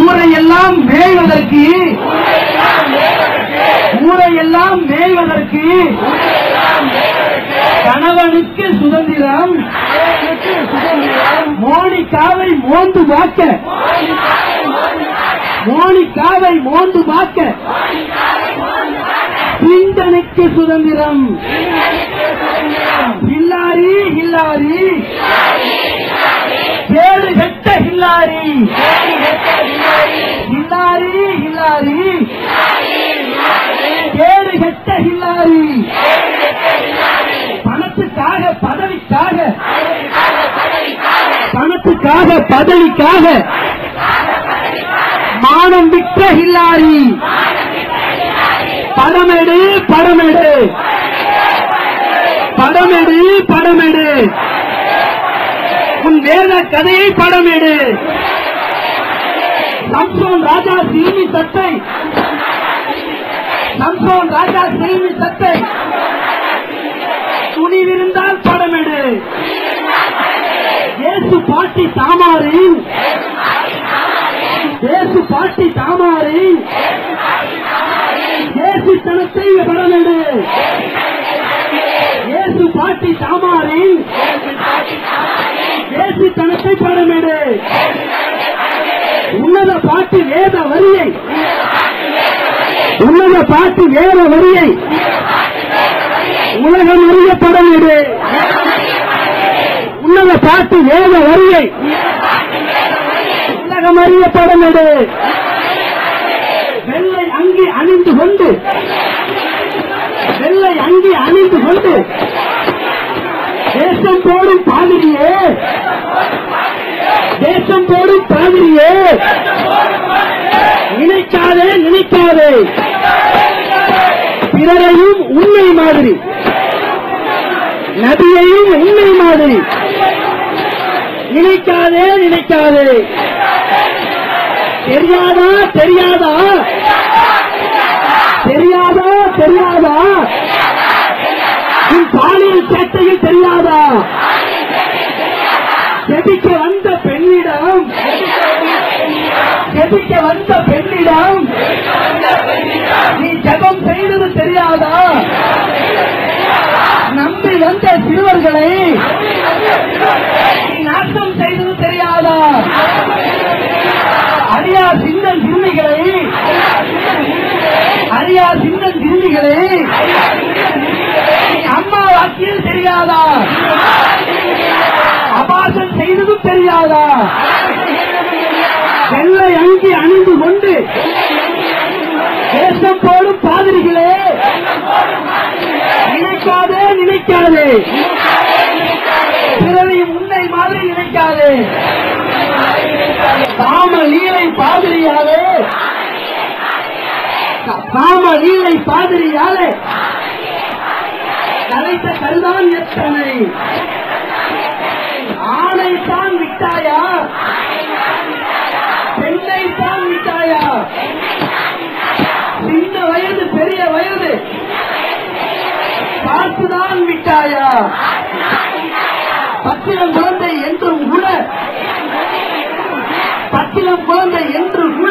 ஊரையெல்லாம் மேய்வதற்கு ஊரையெல்லாம் மேய்வதற்கு கணவனுக்கு சுதந்திரம் மோனிகாவை மோந்து வாக்க மோனிகாவை மோந்து வாக்க பிந்தனுக்கு சுதந்திரம் ஹில்லாரி ஹில்லாரி கேடு ஹில்லாரி. ஹில்லாரி ஹில்லாரி கேடு கெட்ட ஹில்லாரி. பணத்துக்காக பதவிக்காக. பணத்துக்காக பதவிக்காக. மானம் விட்ட ஹில்லாரி. படமெடு படமெடு. படமெடு படமெடு. உன் வேத கதையை படமேடு சம்சோன் ராஜா சிறுமி சத்தை சம்சோன் ராஜா சிறுமி சட்டை. துணிவிருந்தால் படமேடு ஏசு பாட்டி தாமாரி. ஏசு பாட்டி தாமாரி. ஏசு தனத்தை படமேடு ஏசு பாட்டி தாமாரி. இயேசு தனத்தை பாடமேடு உன்னத பாட்டு வேத வரியை. உன்னத பாட்டு வேத வரியை. உலகம் அறிய படமேடு உன்னத பாட்டு வேத வரியை. உலகம் அறிய படமேடு வெள்ளை அங்கி அணிந்து கொண்டு. வெள்ளை அங்கி அணிந்து கொண்டு. தேசம் போடும் பாதிரியே. தேசம் போடும் பாதிரியே. நினைக்காதே நினைக்காதே. பிறரையும் உண்மை மாதிரி. நபியையும் உண்மை மாதிரி. நினைக்காதே நினைக்காதே. தெரியாதா தெரியாதா? தெரியாதா தெரியாதா? உன் பாலியல் சேட்டையில் தெரியாதா? செபிக்க வந்த பெண்ணிடம் செபிக்க வந்த பெண்ணிடம் நீ ஜபம் செய்தது தெரியாதா? நம்பி வந்த சிறுவர்களை நீ நாட்டம் செய்தது தெரியாதா? அரியா சிந்தன் திருமிகளை அரியா சிந்தன் திருமிகளை அம்மா தெரியாதா? அபாசம் செய்ததும் தெரியாதா? வெள்ளை அங்கி அணிந்து கொண்டு தேசம் போடும் பாதிரிகளே நினைக்காதே நினைக்காதே. பிறரையும் உன்னை மாதிரி நினைக்காதே. காம லீலை பாதிரியாலே காம லீலை பாதிரியாலே கலைத்த கருதான் எத்தனை? ஆணை தான் விட்டாயா? பெண்ணை தான் விட்டாயா? சின்ன வயது பெரிய வயது. பார்த்துதான் விட்டாயா? பத்திரம் குழந்தை என்றும் கூட பத்திரம் குழந்தை என்று கூட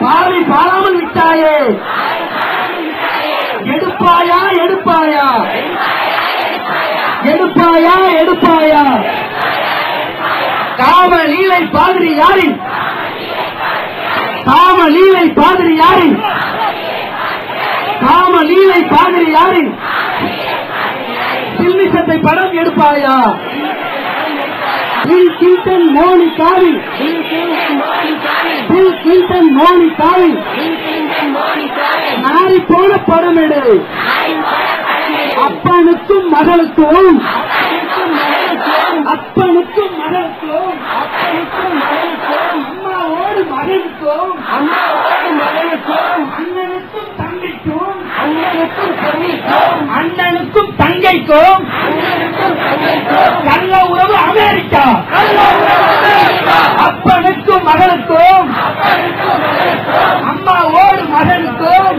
பாவி பாராமல் விட்டா எடுப்பாயா எடுப்பாயா எடுப்பாயா எடுப்பாயா? காம லீலை பாதிரி யாரின்? காம லீலை பாதிரி யாரின்? காம லீலை பாதிரி யாரின்? சில்மிசத்தை படம் எடுப்பாயா? பில் கில்டன் மோனி காரி பில் மோனி காரி நாரி போன படம் எடு. அப்பனுக்கும் மகளுக்கும். அப்பனுக்கும் மகளுக்கும். அப்பனுக்கும் மகளுக்கும் அம்மாவோடு மகனுக்கும் அம்மாவோடு மகனுக்கும் அண்ணனுக்கும் தங்கைக்கும் அண்ணனுக்கும் தங்கைக்கும். நல்ல உறவு அமெரிக்கா. அப்பனுக்கும் மகளுக்கும். அம்மாவோடு மகனுக்கும்.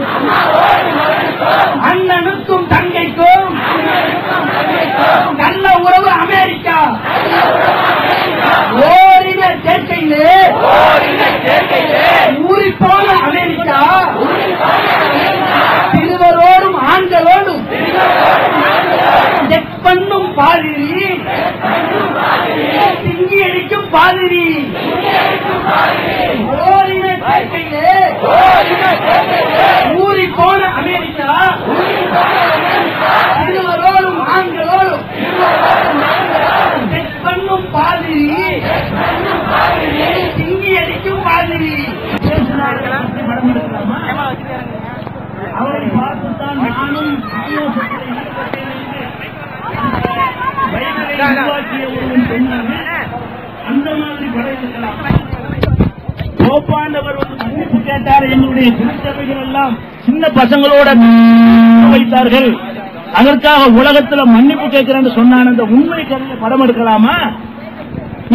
அண்ணனுக்கும் கேட்டார் எங்களுடைய திருச்சபைகள் எல்லாம் சின்ன பசங்களோட வைத்தார்கள். அதற்காக உலகத்துல மன்னிப்பு கேட்கிறேன்னு சொன்னான் அந்த உண்மை கதையில படம் எடுக்கலாமா?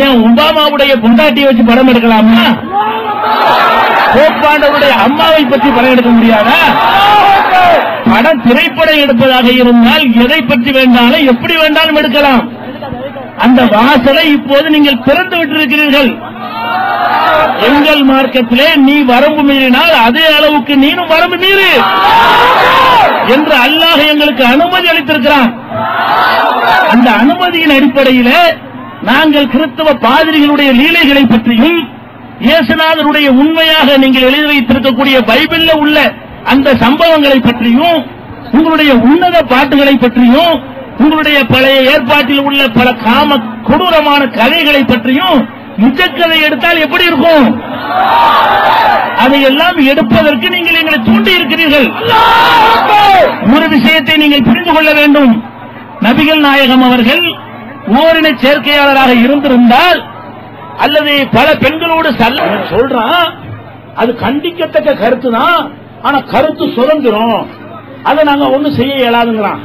ஏன் ஒபாமாவுடைய பொண்டாட்டியை வச்சு படம் எடுக்கலாமா? போப்பாண்டவருடைய அம்மாவை பற்றி படம் எடுக்க முடியாதா? படம் திரைப்படம் எடுப்பதாக இருந்தால் எதை பற்றி வேண்டாலும் எப்படி வேண்டாலும் எடுக்கலாம். அந்த வாசலை இப்போது நீங்கள் திறந்து விட்டிருக்கிறீர்கள். எங்கள் மார்க்கத்திலே நீ வரம்பு மீறினால் அதே அளவுக்கு நீனும் வரம்பு மீறு. என்று அல்லாஹ் எங்களுக்கு அனுமதி அளித்திருக்கிறான். அந்த அனுமதியின் அடிப்படையிலே நாங்கள் கிறிஸ்தவ பாதிரிகளுடைய லீலைகளை பற்றியும் இயேசுநாதருடைய உண்மையாக நீங்கள் எழுதி வைத்திருக்கக்கூடிய பைபிள்ல உள்ள அந்த சம்பவங்களை பற்றியும் உங்களுடைய உன்னத பாட்டுகளை பற்றியும் உங்களுடைய பழைய ஏற்பாட்டில் உள்ள பல காம கொடூரமான கதைகளை பற்றியும் நிஜக்கதை எடுத்தால் எப்படி இருக்கும்? அதையெல்லாம் எடுப்பதற்கு நீங்கள் எங்களை தூண்டி இருக்கிறீர்கள். ஒரு விஷயத்தை நீங்கள் புரிந்து கொள்ள வேண்டும். நபிகள் நாயகம் அவர்கள் ஓரின சேர்க்கையாளராக இருந்திருந்தால் அல்லது பல பெண்களோடு சல்ல சொல்றான் அது கண்டிக்கத்தக்க கருத்து தான் ஆனா கருத்து சுதந்திரம். அதை நாங்க ஒண்ணும் செய்ய இயலாதுங்கிறான்.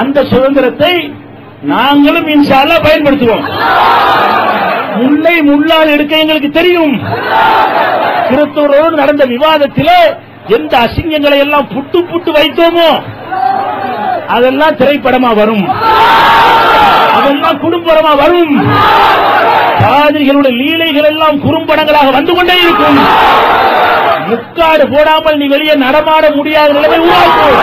அந்த சுதந்திரத்தை நாங்களும் இன்ஷால்லா பயன்படுத்துவோம். முல்லை முள்ளால் எடுக்க எங்களுக்கு தெரியும். கிறிஸ்தவரோடு நடந்த விவாதத்திலே எந்த அசிங்கங்களை எல்லாம் புட்டு புட்டு வைத்தோமோ அதெல்லாம் திரைப்படமா வரும். அதெல்லாம் குடும்பமா வரும். காதிரிகளுடைய லீலைகள் எல்லாம் குறும்படங்களாக வந்து கொண்டே இருக்கும். முக்காடு போடாமல் நீ வெளியே நடமாட முடியாத நிலைமை உருவாக்கும்.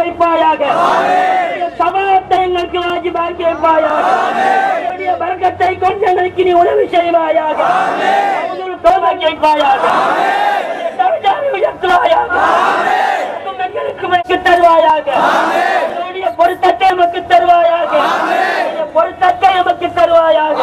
வைப்பாயாக சபலத்தை எங்களுக்கு வாஜிபாக்கி வைப்பாயாக என்னுடைய வர்க்கத்தை கொண்டு எங்களுக்கு நீ உதவி செய்வாயாக. தோதாக்கி வைப்பாயாக உயர்த்துவாயாக. எங்களுக்கு தருவாயாக. என்னுடைய பொருத்தத்தை எமக்கு தருவாயாக. பொருத்தத்தை எமக்கு தருவாயாக.